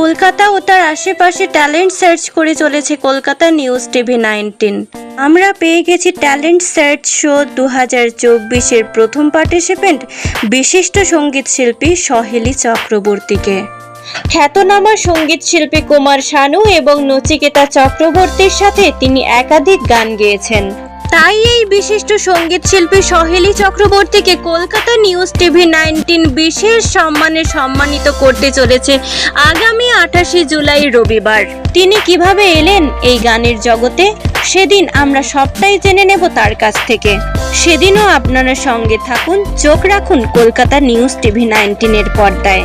কলকাতা ও তার আশেপাশে talent search করে চলেছে কলকাতা নিউজ টিভি নাইনটিন। আমরা পেয়ে গেছি ট্যালেন্ট সার্চ শো দু হাজার চব্বিশের প্রথম পার্টিসিপেন্ট বিশিষ্ট সংগীত শিল্পী সহেলি চক্রবর্তীকে। খ্যাতনামা সংগীত শিল্পী কুমার শানু এবং নচিকেতা চক্রবর্তীর সাথে তিনি একাধিক গান গেয়েছেন। তাই এই বিশিষ্ট সংগীত শিল্পী সহেলি চক্রবর্তীকে কলকাতা নিউজ টিভি নাইনটিন বিশেষ সম্মানে সম্মানিত করতে চলেছে আগামী আঠাশে জুলাই রবিবার। তিনি কীভাবে এলেন এই গানের জগতে? সেদিন আমরা সবটাই জেনে নেব তার কাছ থেকে। সেদিনও আপনারা সঙ্গে থাকুন, চোখ রাখুন কলকাতা নিউজ টিভি নাইনটিনের পর্দায়।